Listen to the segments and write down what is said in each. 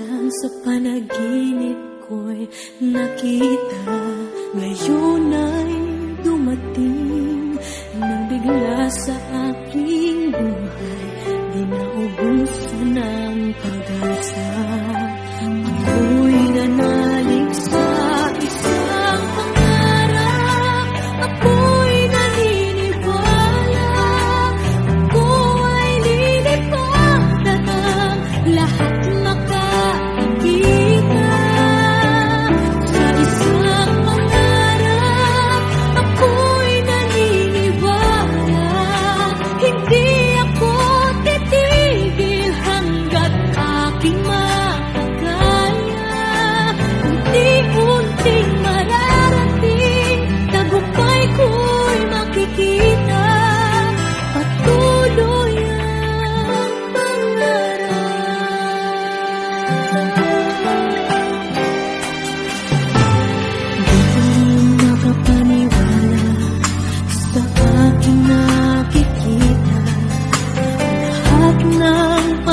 Lang sa panaginip ko'y nakita. Ngayon ay dumating Nang bigla sa aking buhay. Di na ubuso ng pag-asa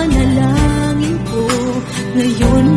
panalangin ko. Ngayon